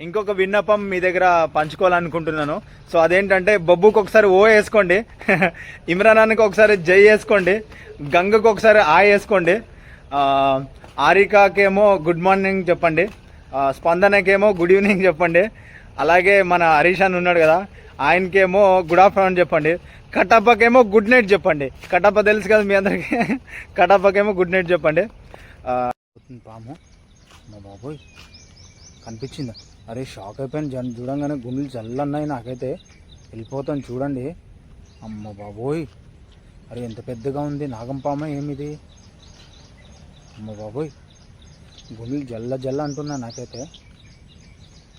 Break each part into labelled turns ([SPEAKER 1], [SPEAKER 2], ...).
[SPEAKER 1] ఇంకొక విన్నపం మీ దగ్గర పంచుకోవాలనుకుంటున్నాను. సో అదేంటంటే బొబ్బుకి ఒకసారి ఓ వేసుకోండి. ఇమ్రానానికి ఒకసారి జై వేసుకోండి. గంగకు ఒకసారి ఆ వేసుకోండి. ఆరికాకేమో గుడ్ మార్నింగ్ చెప్పండి. స్పందనకేమో గుడ్ ఈవినింగ్ చెప్పండి. అలాగే మన హరీష్ అని ఉన్నాడు కదా ఆయనకేమో గుడ్ ఆఫ్టర్నూన్ చెప్పండి. కటప్పకేమో గుడ్ నైట్ చెప్పండి. కటప్ప తెలుసు కదా మీ అందరికీ. కటప్పకేమో గుడ్ నైట్ చెప్పండి. పాము. మా బాబోయ్ కనిపించిందా? అరే షాక్ అయిపోయాను. జన్ చూడంగానే గుండెలు చల్లన్నాయి నాకైతే. వెళ్ళిపోతాను చూడండి. అమ్మ బాబోయ్. అరే ఎంత పెద్దగా ఉంది. నాగంపామ ఏమిది? అమ్మ బాబోయ్. గుండెలు జల్ల జల్ల అంటున్నా నాకైతే.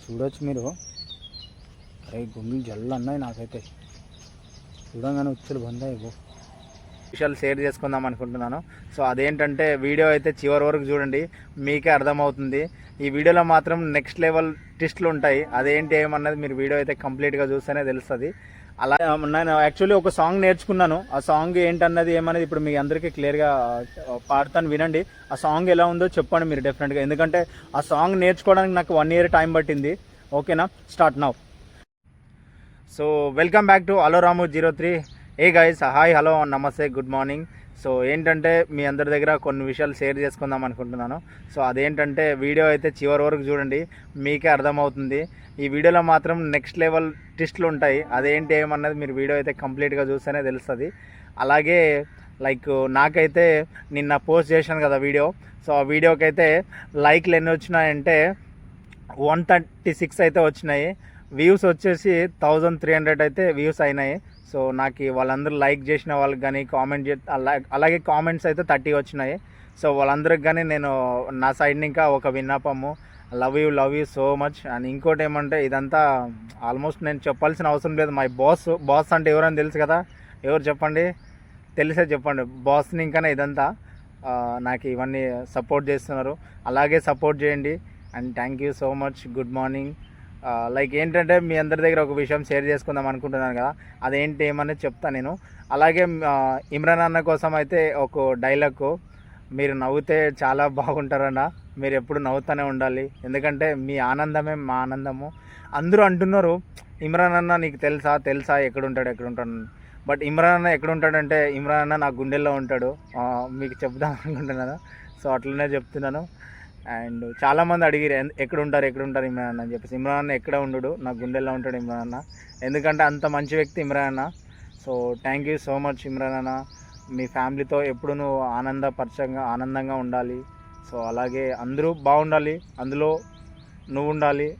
[SPEAKER 1] చూడొచ్చు మీరు. అరే గుండెలు జల్ల అన్నాయి నాకైతే. చూడంగానే ఉచ్చులు బందాయి బో విషయాలు షేర్ చేసుకుందాం అనుకుంటున్నాను. సో అదేంటంటే వీడియో అయితే చివరి వరకు చూడండి. మీకే అర్థమవుతుంది. ఈ వీడియోలో మాత్రం నెక్స్ట్ లెవెల్ టెస్ట్లు ఉంటాయి. అదేంటి ఏమన్నది మీరు వీడియో అయితే కంప్లీట్గా చూస్తేనే తెలుస్తుంది. అలా నేను యాక్చువల్లీ ఒక సాంగ్ నేర్చుకున్నాను. ఆ సాంగ్ ఏంటన్నది ఏమన్నది ఇప్పుడు మీ అందరికీ క్లియర్గా పాడతాను వినండి. ఆ సాంగ్ ఎలా ఉందో చెప్పండి మీరు డెఫినెట్గా ఎందుకంటే ఆ సాంగ్ నేర్చుకోవడానికి నాకు వన్ ఇయర్ టైం పట్టింది. ఓకేనా start now so welcome back to allow Ramu zero three hey guys hi hello నమస్తే గుడ్ మార్నింగ్ సో ఏంటంటే మీ అందరి దగ్గర కొన్ని విషయాలు షేర్ చేసుకుందాం అనుకుంటున్నాను. సో అదేంటంటే వీడియో అయితే చివరి వరకు చూడండి మీకే అర్థమవుతుంది. ఈ వీడియోలో మాత్రం నెక్స్ట్ లెవెల్ టిస్ట్లు ఉంటాయి. అదేంటి ఏమన్నది మీరు వీడియో అయితే కంప్లీట్గా చూస్తేనే తెలుస్తుంది. అలాగే లైక్ నాకైతే నిన్న పోస్ట్ చేశాను కదా వీడియో సో ఆ వీడియోకి అయితే లైక్లు ఎన్ని వచ్చినాయంటే వన్ థర్టీ సిక్స్ అయితే వచ్చినాయి. వ్యూస్ వచ్చేసి థౌజండ్ త్రీ హండ్రెడ్ అయితే వ్యూస్ అయినాయి. సో నాకు వాళ్ళందరూ లైక్ చేసిన వాళ్ళకి కానీ కామెంట్ అలా- అలాగే కామెంట్స్ అయితే థర్టీ వచ్చినాయి. సో వాళ్ళందరికి కానీ నేను నా సైడ్ ఇంకా ఒక విన్నపము. Love you love you so much. And ఇంకోటి ఏమంటే ఇదంతా ఆల్మోస్ట్ నేను చెప్పాల్సిన అవసరం లేదు. మై బాస్ బాస్ అంటే ఎవరని తెలుసు కదా? ఎవరు చెప్పండి? తెలిసే చెప్పండి. బాస్ని ఇంకానే ఇదంతా. నాకు ఇవన్నీ సపోర్ట్ చేస్తున్నారు. అలాగే సపోర్ట్ చేయండి. And thank you so much. Good morning. Like ఏంటంటే మీ అందరి దగ్గర ఒక విషయం షేర్ చేసుకుందాం అనుకుంటున్నాను కదా అదేంటి ఏమనేది చెప్తాను నేను. అలాగే ఇమ్రాన్ అన్న కోసం అయితే ఒక డైలాగ్ మీరు నవ్వుతే చాలా బాగుంటారన్న. మీరు ఎప్పుడు నవ్వుతూనే ఉండాలి. ఎందుకంటే మీ ఆనందమే మా ఆనందము. అందరూ అంటున్నారు ఇమ్రాన్ అన్న నీకు తెలుసా? తెలుసా? ఎక్కడ ఉంటాడు ఎక్కడ బట్ ఇమ్రాన్ అన్న ఎక్కడుంటాడంటే ఇమ్రాన్ అన్న నా గుండెల్లో ఉంటాడు. మీకు చెప్దాం అనుకుంటున్నాను. సో అట్లనే చెప్తున్నాను. అండ్ చాలామంది అడిగిరు ఎక్కడ ఉంటారు ఎక్కడ ఉంటారు ఇమ్రాన్ అన్న అని చెప్పేసి. ఇమ్రాన్ అన్న ఎక్కడ ఉండడు? నా గుండెల్లో ఉంటాడు ఇమ్రాన్ అన్న. ఎందుకంటే అంత మంచి వ్యక్తి ఇమ్రాన్ అన్న. So thank you so much Imran అన్న. మీ ఫ్యామిలీతో ఎప్పుడు నువ్వు ఆనందపరచంగా ఆనందంగా ఉండాలి. సో అలాగే అందరూ బాగుండాలి. అందులో నువ్వు ఉండాలి.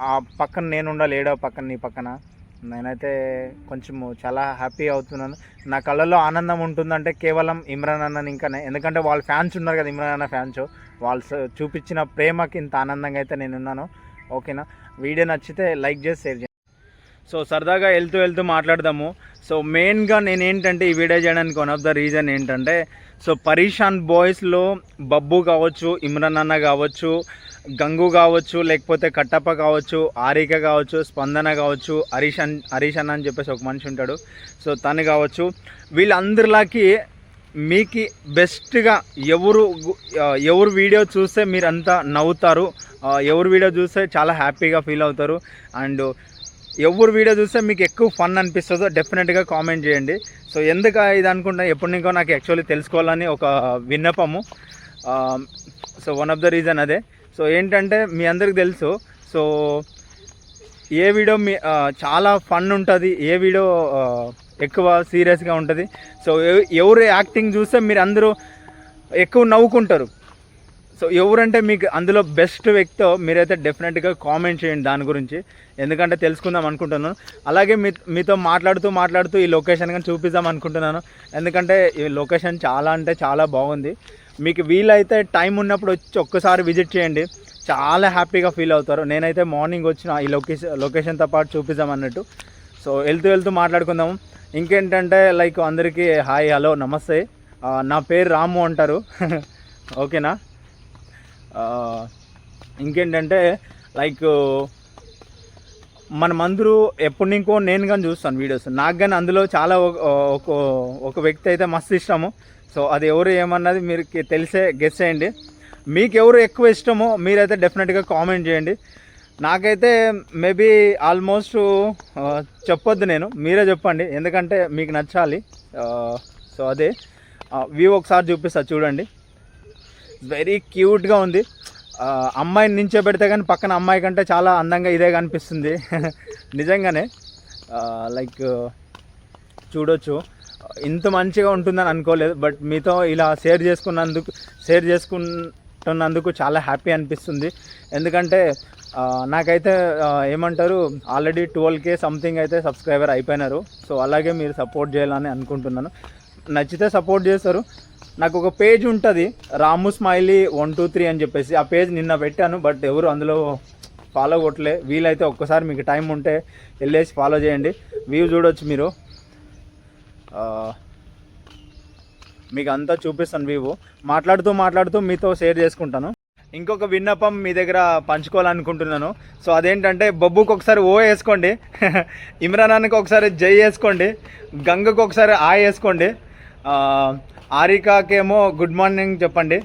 [SPEAKER 1] ఆ పక్కన నేను ఉండాలి ఏడో పక్కన నీ పక్కన. నేనైతే కొంచెం చాలా హ్యాపీ అవుతున్నాను. నా కళ్ళల్లో ఆనందం ఉంటుందంటే కేవలం ఇమ్రాన్ అన్న ఇంకానే. ఎందుకంటే వాళ్ళ ఫ్యాన్స్ ఉన్నారు కదా ఇమ్రాన్ అన్న ఫ్యాన్స్. వాళ్ళు స- చూపించిన ప్రేమకి ఇంత ఆనందంగా అయితే నేను ఉన్నాను ఓకేనా? వీడియో నచ్చితే లైక్ చేసి షేర్ చేయండి. సో సరదాగా వెళ్తూ వెళ్తూ మాట్లాడదాము. సో మెయిన్గా నేను ఏంటంటే ఈ వీడియో చేయడానికి వన్ ఆఫ్ ద రీజన్ ఏంటంటే సో పరీషాన్ బాయ్స్లో బబ్బు కావచ్చు ఇమ్రాన్ అన్న కావచ్చు గంగు కావచ్చు లేకపోతే కట్టప్ప కావచ్చు ఆరిక కావచ్చు స్పందన కావచ్చు హరీష్ అన్ హరీష్ అన్న అని చెప్పేసి ఒక మనిషి ఉంటాడు. సో తను కావచ్చు. వీళ్ళందరిలాకి మీకు బెస్ట్గా ఎవరు ఎవరు వీడియో చూస్తే మీరు అంతా నవ్వుతారు ఎవరు వీడియో చూస్తే చాలా హ్యాపీగా ఫీల్ అవుతారు. అండ్ ఎవరు వీడియో చూస్తే మీకు ఎక్కువ ఫన్ అనిపిస్తుందో డెఫినెట్గా కామెంట్ చేయండి. సో ఎందుకు ఇది అనుకుంటా ఎప్పటి నుంచో నాకు యాక్చువల్లీ తెలుసుకోవాలని ఒక విన్నపము. So one of the reason అదే. సో ఏంటంటే మీ అందరికి తెలుసు. సో ఏ వీడియో మీ చాలా ఫన్ ఉంటుంది. ఏ వీడియో ఎక్కువ సీరియస్గా ఉంటుంది. సో ఎవరు యాక్టింగ్ చూస్తే మీరు అందరూ ఎక్కువ నవ్వుకుంటారు. సో ఎవరంటే మీకు అందులో బెస్ట్ వ్యక్తో మీరైతే డెఫినెట్గా కామెంట్ చేయండి దాని గురించి. ఎందుకంటే తెలుసుకుందాం అనుకుంటున్నాను. అలాగే మీ మీతో మాట్లాడుతూ మాట్లాడుతూ ఈ లొకేషన్ కానీ చూపిద్దాం అనుకుంటున్నాను. ఎందుకంటే ఈ లొకేషన్ చాలా అంటే చాలా బాగుంది. మీకు వీలైతే టైం ఉన్నప్పుడు వచ్చి ఒక్కసారి విజిట్ చేయండి. చాలా హ్యాపీగా ఫీల్ అవుతారు. నేనైతే మార్నింగ్ వచ్చిన ఈ లొకేషన్ లొకేషన్తో పాటు చూపిద్దాం అన్నట్టు. సో వెళ్తూ వెళ్తూ మాట్లాడుకుందాం ఇంకేంటంటే లైక్ అందరికీ హాయ్ హలో నమస్తే. నా పేరు రాము అంటారు. ఓకేనా? ఇంకేంటంటే లైక్ మనమందరూ ఎప్పుడు ఇంకో నేను కానీ చూస్తాను వీడియోస్. నాకు కానీ అందులో చాలా ఒక ఒక వ్యక్తి అయితే మస్తు ఇష్టము. సో అది ఎవరు ఏమన్నది మీరు తెలిసే గెస్ చేయండి. మీకు ఎవరు ఎక్కువ ఇష్టమో మీరైతే డెఫినెట్గా కామెంట్ చేయండి. నాకైతే మేబీ ఆల్మోస్ట్ చెప్పొద్దు నేను. మీరే చెప్పండి. ఎందుకంటే మీకు నచ్చాలి. సో అదే. వ్యూ ఒకసారి చూపిస్తా చూడండి. వెరీ క్యూట్గా ఉంది. అమ్మాయిని నించో పెడితే కానీ పక్కన అమ్మాయి కంటే చాలా అందంగా ఇదే కనిపిస్తుంది. నిజంగానే. లైక్ చూడొచ్చు. ఇంత మంచిగా ఉంటుందని అనుకోలేదు బట్ మీతో ఇలా షేర్ చేసుకున్నందుకు షేర్ చేసుకుంటున్నందుకు చాలా హ్యాపీ అనిపిస్తుంది. ఎందుకంటే నాకైతే ఏమంటారు ఆల్రెడీ ట్వెల్వ్ కే సంథింగ్ అయితే సబ్స్క్రైబర్ అయిపోయినారు. సో అలాగే మీరు సపోర్ట్ చేయాలని అనుకుంటున్నాను. నచ్చితే సపోర్ట్ చేస్తారు. నాకు ఒక పేజ్ ఉంటుంది Ramu smiley one two three అని చెప్పేసి. ఆ పేజ్ నిన్న పెట్టాను బట్ ఎవరు అందులో ఫాలో కొట్టలే. వీలైతే ఒక్కసారి మీకు టైం ఉంటే వెళ్ళేసి ఫాలో చేయండి. వ్యూ చూడొచ్చు మీరు. మీకు అంతా చూపిస్తాను వ్యూ మాట్లాడుతూ మాట్లాడుతూ మీతో షేర్ చేసుకుంటాను. ఇంకొక విన్నపం మీ దగ్గర పంచుకోవాలనుకుంటున్నాను. సో అదేంటంటే బొబ్బుకి ఒకసారి ఓ వేసుకోండి. ఇమ్రానానికి ఒకసారి జై వేసుకోండి. గంగకు ఒకసారి ఆ వేసుకోండి. ఆరికాకేమో గుడ్ మార్నింగ్ చెప్పండి.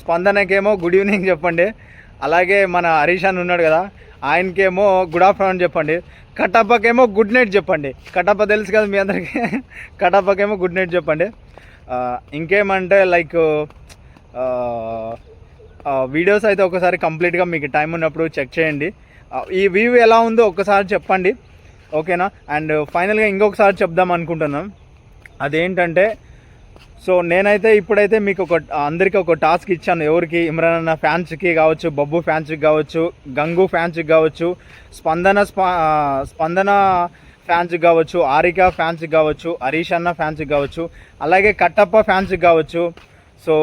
[SPEAKER 1] స్పందనకేమో గుడ్ ఈవినింగ్ చెప్పండి. అలాగే మన హరీష్ అని ఉన్నాడు కదా ఆయనకేమో గుడ్ ఆఫ్టర్నూన్ చెప్పండి. కటప్పకేమో గుడ్ నైట్ చెప్పండి. కటప్ప తెలుసు కదా మీ అందరికీ. కటప్పకేమో గుడ్ నైట్ చెప్పండి. ఇంకేమంటే లైక్ వీడియోస్ అయితే ఒకసారి కంప్లీట్గా మీకు టైం ఉన్నప్పుడు చెక్ చేయండి. ఈ వ్యూ ఎలా ఉందో ఒకసారి చెప్పండి. ఓకేనా అండ్ ఫైనల్గా ఇంకొకసారి చెప్దాం అనుకుంటున్నాం. అదేంటంటే సో నేనైతే ఇప్పుడైతే మీకు ఒక అందరికీ ఒక టాస్క్ ఇచ్చాను. ఎవరికి ఇమ్రాన్ అన్న ఫ్యాన్స్కి కావచ్చు బొబ్బు ఫ్యాన్స్కి కావచ్చు గంగు ఫ్యాన్స్కి కావచ్చు స్పందన స్పందన ఫ్యాన్స్కి కావచ్చు ఆరిక ఫ్యాన్స్కి కావచ్చు హరీష్ అన్న ఫ్యాన్స్కి కావచ్చు అలాగే కట్టప్ప ఫ్యాన్స్కి కావచ్చు. సో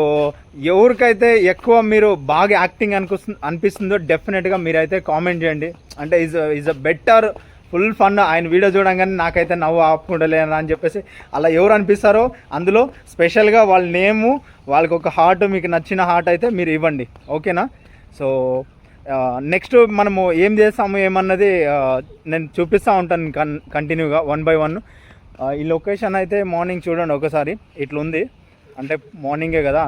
[SPEAKER 1] ఎవరికైతే ఎక్కువ మీరు బాగా యాక్టింగ్ అనుకు అనిపిస్తుందో డెఫినెట్గా మీరైతే కామెంట్ చేయండి. అంటే is is a better full fun. ఆయన వీడియో చూడంగానే నాకైతే నవ్వు ఆపుకుంటలేను అని చెప్పేసి అలా ఎవరు అనిపిస్తారో అందులో స్పెషల్గా వాళ్ళ నేము వాళ్ళకి ఒక హార్ట్ మీకు నచ్చిన హార్ట్ అయితే మీరు ఇవ్వండి. ఓకేనా? సో నెక్స్ట్ మనము ఏం చేస్తాము ఏమన్నది నేను చూపిస్తూ ఉంటాను కన్ కంటిన్యూగా వన్ బై వన్ ఈ లొకేషన్ అయితే మార్నింగ్ చూడండి ఒకసారి. ఇట్లుంది. అంటే మార్నింగే కదా.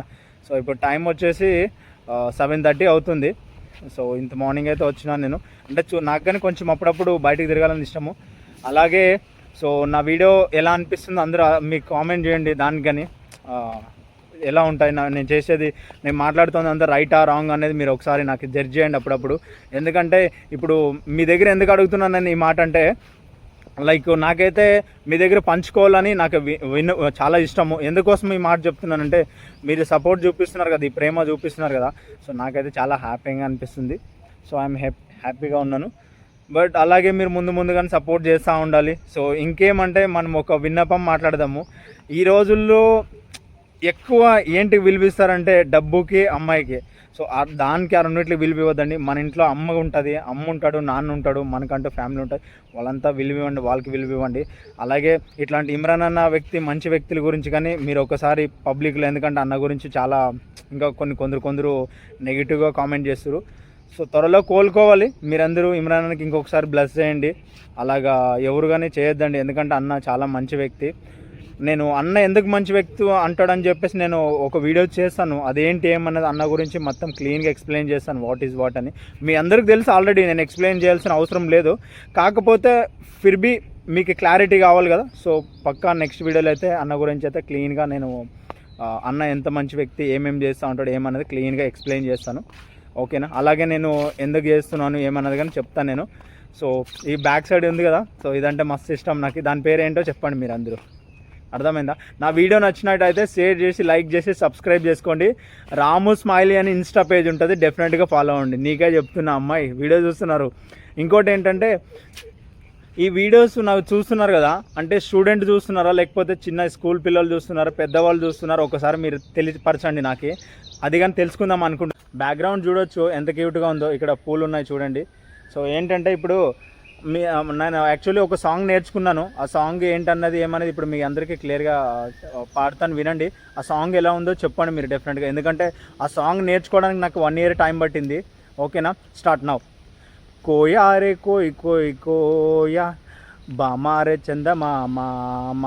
[SPEAKER 1] సో ఇప్పుడు టైం వచ్చేసి సెవెన్ థర్టీ అవుతుంది. సో ఇంత మార్నింగ్ అయితే వచ్చినాను నేను. అంటే చూ నాకు కానీ కొంచెం అప్పుడప్పుడు బయటకు తిరగాలని ఇష్టము. అలాగే సో నా వీడియో ఎలా అనిపిస్తుందో అందరూ మీకు కామెంట్ చేయండి దానికి కానీ. ఎలా ఉంటాయి నా నేను చేసేది నేను మాట్లాడుతుంది అంతా రైటా రాంగ్ అనేది మీరు ఒకసారి నాకు జడ్జ్ చేయండి అప్పుడప్పుడు. ఎందుకంటే ఇప్పుడు మీ దగ్గర ఎందుకు అడుగుతున్నానని ఈ మాట అంటే లైక్ నాకైతే మీ దగ్గర పంచుకోవాలని నాకు వి- విన్ చాలా ఇష్టము. ఎందుకోసం ఈ మాట చెప్తున్నానంటే మీరు సపోర్ట్ చూపిస్తున్నారు కదా ఈ ప్రేమ చూపిస్తున్నారు కదా సో నాకైతే చాలా హ్యాపీగా అనిపిస్తుంది. సో ఐఎమ్ హ్యాపీ హ్యాపీగా ఉన్నాను. బట్ అలాగే మీరు ముందు ముందుగానే సపోర్ట్ చేస్తూ ఉండాలి. సో ఇంకేమంటే మనం ఒక విన్నపం మాట్లాడదాము. ఈ రోజుల్లో ఎక్కువ ఏంటి విలువిస్తారంటే డబ్బుకి అమ్మాయికి. సో దానికి ఆ రెండింటికి విలువ ఇవ్వద్దండి. మన ఇంట్లో అమ్మ ఉంటుంది అమ్మ ఉంటాడు నాన్న ఉంటాడు మనకంటూ ఫ్యామిలీ ఉంటుంది వాళ్ళంతా విలువ ఇవ్వండి వాళ్ళకి విలువ ఇవ్వండి. అలాగే ఇట్లాంటి ఇమ్రాన్ అన్న వ్యక్తి మంచి వ్యక్తుల గురించి కానీ మీరు ఒకసారి పబ్లిక్లో ఎందుకంటే అన్న గురించి చాలా ఇంకా కొన్ని కొందరు కొందరు నెగిటివ్గా కామెంట్ చేస్తారు సో త్వరలో కోలుకోవాలి. మీరందరూ ఇమ్రాన్ అన్నకి ఇంకొకసారి బ్లెస్ చేయండి. అలాగా ఎవరు కానీ చేయొద్దండి. ఎందుకంటే అన్న చాలా మంచి వ్యక్తి. నేను అన్న ఎందుకు మంచి వ్యక్తి అంటాడని చెప్పేసి నేను ఒక వీడియో చేస్తాను. అదేంటి ఏమన్నది అన్న గురించి మొత్తం క్లీన్గా ఎక్స్ప్లెయిన్ చేస్తాను. వాట్ ఈజ్ వాట్ అని. మీ అందరికి తెలుసు ఆల్రెడీ నేను ఎక్స్ప్లెయిన్ చేయాల్సిన అవసరం లేదు. కాకపోతే ఫిర్బీ మీకు క్లారిటీ కావాలి కదా. సో పక్కా నెక్స్ట్ వీడియోలో అయితే అన్న గురించి అయితే క్లీన్గా నేను అన్న ఎంత మంచి వ్యక్తి ఏమేమి చేస్తూ ఉంటాడు ఏమన్నది క్లీన్గా ఎక్స్ప్లెయిన్ చేస్తాను. ఓకేనా అలాగే నేను ఎందుకు చేస్తున్నాను ఏమన్నది కానీ చెప్తాను నేను. సో ఈ బ్యాక్ సైడ్ ఉంది కదా. సో ఇదంటే మస్తు ఇష్టం నాకు. దాని పేరు ఏంటో చెప్పండి మీరు అందరూ అర్థమైందా? నా వీడియో నచ్చినట్టయితే షేర్ చేసి లైక్ చేసి సబ్స్క్రైబ్ చేసుకోండి. రాము స్మైలీ అని ఇన్స్టా పేజ్ ఉంటుంది డెఫినెట్గా ఫాలో అవ్వండి. నీకే చెప్తున్నా అమ్మాయి వీడియో చూస్తున్నారు. ఇంకోటి ఏంటంటే ఈ వీడియోస్ నాకు చూస్తున్నారు కదా అంటే స్టూడెంట్ చూస్తున్నారా లేకపోతే చిన్న స్కూల్ పిల్లలు చూస్తున్నారా పెద్దవాళ్ళు చూస్తున్నారా ఒకసారి మీరు తెలియపరచండి నాకు. అది కానీ తెలుసుకుందాం అనుకుంటున్నాను బ్యాక్గ్రౌండ్ చూడొచ్చు ఎంత క్యూట్గా ఉందో. ఇక్కడ పూలు ఉన్నాయి చూడండి. సో ఏంటంటే ఇప్పుడు మీ నేను యాక్చువల్లీ ఒక సాంగ్ నేర్చుకున్నాను. ఆ సాంగ్ ఏంటన్నది ఏమనేది ఇప్పుడు మీ అందరికీ క్లియర్గా పాడతాను వినండి. ఆ సాంగ్ ఎలా ఉందో చెప్పండి మీరు డెఫినెట్గా ఎందుకంటే ఆ సాంగ్ నేర్చుకోవడానికి నాకు వన్ ఇయర్ టైం పట్టింది. ఓకేనా స్టార్ట్ నౌ కోయా రే కోయ్ కోయ్ కోయా. బామా రే చంద మామ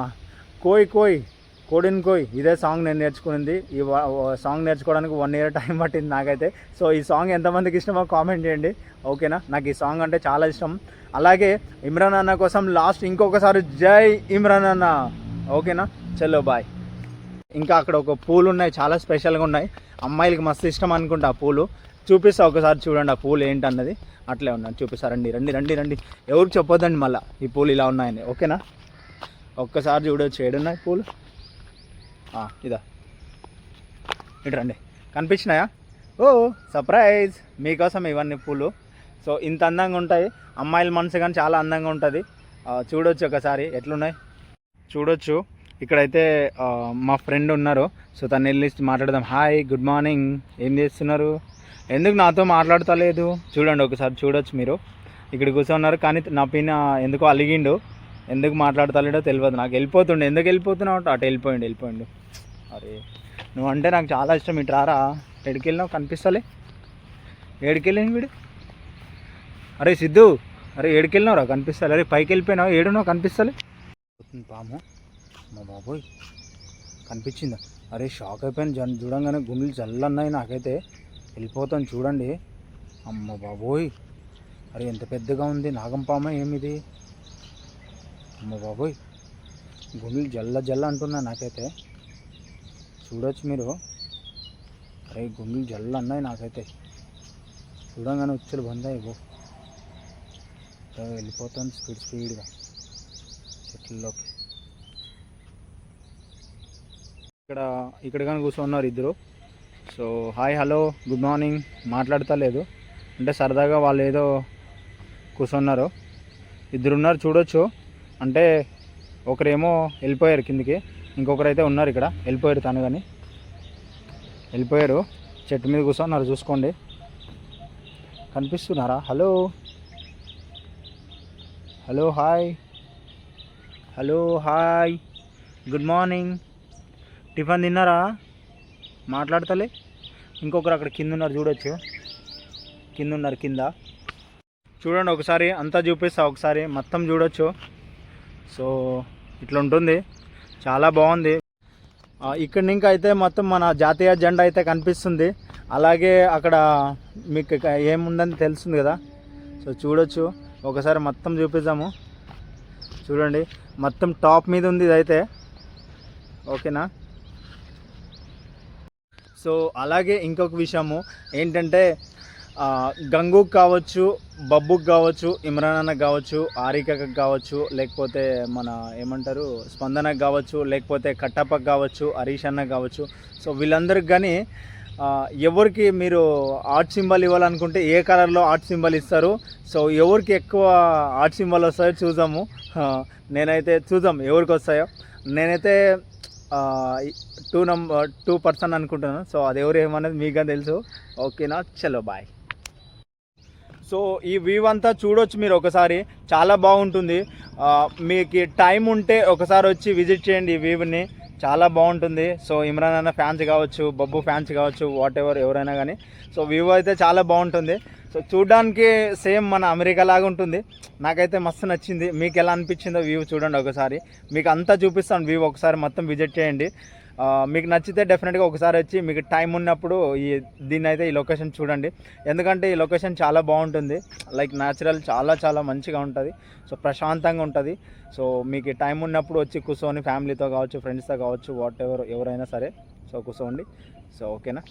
[SPEAKER 1] కోయ్ కోయ్. కోడిన్ కోయ్ ఇదే సాంగ్ నేను నేర్చుకునింది. ఈ సాంగ్ నేర్చుకోవడానికి వన్ ఇయర్ టైం పట్టింది నాకైతే. సో ఈ సాంగ్ ఎంతమందికి ఇష్టమో కామెంట్ చేయండి. ఓకేనా? నాకు ఈ సాంగ్ అంటే చాలా ఇష్టం. అలాగే ఇమ్రాన్ అన్న కోసం లాస్ట్ ఇంకొకసారి జై ఇమ్రాన్ అన్న. ఓకేనా? చలో బాయ్. ఇంకా అక్కడ ఒక పూలు ఉన్నాయి చాలా స్పెషల్గా ఉన్నాయి. అమ్మాయిలకి మస్తు ఇష్టం అనుకుంటా ఆ పూలు. చూపిస్తా ఒకసారి చూడండి ఆ పూలు ఏంటన్నది. అట్లే ఉన్నాను చూపిస్తా. రండి రండి రండి రండి. ఎవరికి చెప్పొద్దండి మళ్ళీ ఈ పూలు ఇలా ఉన్నాయని. ఓకేనా? ఒక్కసారి చూడొచ్చు ఏడున్నాయి పూలు? ఇదా. ఇటు రండి. కనిపించినాయా? Oh surprise. మీకోసం ఇవన్నీ పూలు. సో ఇంత అందంగా ఉంటాయి. అమ్మాయిల మనసు కానీ చాలా అందంగా ఉంటుంది. చూడొచ్చు ఒకసారి. ఎట్లున్నాయి? చూడొచ్చు. ఇక్కడైతే మా ఫ్రెండ్ ఉన్నారు. సో తను వెళ్ళి మాట్లాడదాం. హాయ్ గుడ్ మార్నింగ్ ఏం చేస్తున్నారు? ఎందుకు నాతో మాట్లాడతలేదు? చూడండి ఒకసారి చూడొచ్చు మీరు. ఇక్కడ కూర్చున్నారు కానీ నా పైన ఎందుకో అలిగిండు. ఎందుకు మాట్లాడతాడో తెలియదు నాకు వెళ్ళిపోతుండే. ఎందుకు వెళ్ళిపోతున్నావు అటు వెళ్ళిపోయిండు వెళ్ళిపోయిండు. అరే నువ్వు అంటే నాకు చాలా ఇష్టం. ఇటు రారా? ఎడికి వెళ్ళినావు కనిపిస్తలే. ఏడికి వెళ్ళింది వీడు? అరే సిద్ధు. అరే ఏడికి వెళ్ళినావురా కనిపిస్తలే. అరే పైకి వెళ్ళిపోయినావు? ఏడున్నావు? కనిపిస్తలే. పాము. మా బాబోయ్. కనిపించిందా? అరే షాక్ అయిపోయాను. జన్ చూడంగానే గుండెలు చల్లన్నాయి నాకైతే. వెళ్ళిపోతాను చూడండి. అమ్మ బాబోయ్. అరే ఎంత పెద్దగా ఉంది నాగం పామ ఏమిది? అమ్మ బాబోయ్. గుండెలు జల్ల జల్ల అంటున్నా నాకైతే. చూడొచ్చు మీరు. అరే గుండెలు జల్ల అన్నాయి నాకైతే. చూడంగానే ఉచ్చులు బందాయి బో వెళ్ళిపోతాను స్పీడ్ స్పీడ్గా. చెట్లలోకి. ఇక్కడ ఇక్కడ కానీ కూర్చున్నారు ఇద్దరు. So hi hello good morning. మాట్లాడతలేదు. అంటే సరదాగా వాళ్ళు ఏదో కూర్చున్నారు. ఇద్దరు ఉన్నారు చూడొచ్చు. అంటే ఒకరేమో వెళ్ళిపోయారు కిందికి ఇంకొకరు అయితే ఉన్నారు ఇక్కడ. వెళ్ళిపోయారు తను కానీ వెళ్ళిపోయారు. చెట్టు మీద కూర్చున్నారు చూసుకోండి. కనిపిస్తున్నారా? Hello. Hello hi. Hello hi. Good morning. Tiffin తిన్నారా? మాట్లాడతలే. ఇంకొకరు అక్కడ కింద ఉన్నారు చూడొచ్చు. కింద ఉన్నారు కింద. చూడండి ఒకసారి అంతా చూపిస్తా ఒకసారి మొత్తం చూడొచ్చు. సో ఇట్లా ఉంటుంది చాలా బాగుంది. ఇక్కడ ఇంకా అయితే మొత్తం మన జాతీయ జెండా అయితే కనిపిస్తుంది. అలాగే అక్కడ మీకు ఏముందని తెలుస్తుంది కదా. సో చూడొచ్చు. ఒకసారి మొత్తం చూపిద్దాము. చూడండి. మొత్తం టాప్ మీద ఉంది ఇదైతే. ఓకేనా? సో అలాగే ఇంకొక విషయము ఏంటంటే గంగుకు కావచ్చు బబ్బుక్ కావచ్చు ఇమ్రాన్ అన్నకు కావచ్చు ఆరికకు కావచ్చు లేకపోతే మన ఏమంటారు స్పందనకు కావచ్చు లేకపోతే కట్టప్పకు కావచ్చు హరీష్ అన్నకు కావచ్చు. సో వీళ్ళందరికి కానీ ఎవరికి మీరు ఆర్ట్ సింబల్ ఇవ్వాలనుకుంటే ఏ కలర్లో ఆర్ట్ సింబల్ ఇస్తారు? సో ఎవరికి ఎక్కువ ఆర్ట్ సింబల్ వస్తాయో చూద్దాము. నేనైతే చూద్దాం ఎవరికి వస్తాయో. నేనైతే టూ నంబర్ టూ పర్సన్ అనుకుంటున్నాను. సో అది ఎవరు ఏమన్నది మీకు తెలుసు. ఓకేనా? చలో బాయ్. సో ఈ వ్యూ అంతా చూడొచ్చు మీరు ఒకసారి. చాలా బాగుంటుంది. మీకు టైం ఉంటే ఒకసారి వచ్చి విజిట్ చేయండి ఈ వ్యూని చాలా బాగుంటుంది. సో ఇమ్రాన్ అన్న ఫ్యాన్స్ కావచ్చు బబ్బు ఫ్యాన్స్ కావచ్చు వాట్ ఎవర్ ఎవరైనా కానీ సో వ్యూ అయితే చాలా బాగుంటుంది. సో చూడడానికి సేమ్ మన అమెరికా లాగా ఉంటుంది. నాకైతే మస్తు నచ్చింది. మీకు ఎలా అనిపించిందో వ్యూ చూడండి ఒకసారి. మీకు అంతా చూపిస్తాను. వ్యూ ఒకసారి మొత్తం విజిట్ చేయండి. మీకు నచ్చితే డెఫినెట్గా ఒకసారి వచ్చి మీకు టైం ఉన్నప్పుడు ఈ దీన్ని అయితే ఈ లొకేషన్ చూడండి. ఎందుకంటే ఈ లొకేషన్ చాలా బాగుంటుంది. లైక్ న్యాచురల్ చాలా చాలా మంచిగా ఉంటుంది. సో ప్రశాంతంగా ఉంటుంది. సో మీకు టైం ఉన్నప్పుడు వచ్చి కూర్చొని ఫ్యామిలీతో కావచ్చు ఫ్రెండ్స్తో కావచ్చు వాట్ ఎవర్ ఎవరైనా సరే. సో కూర్చోండి. సో ఓకేనా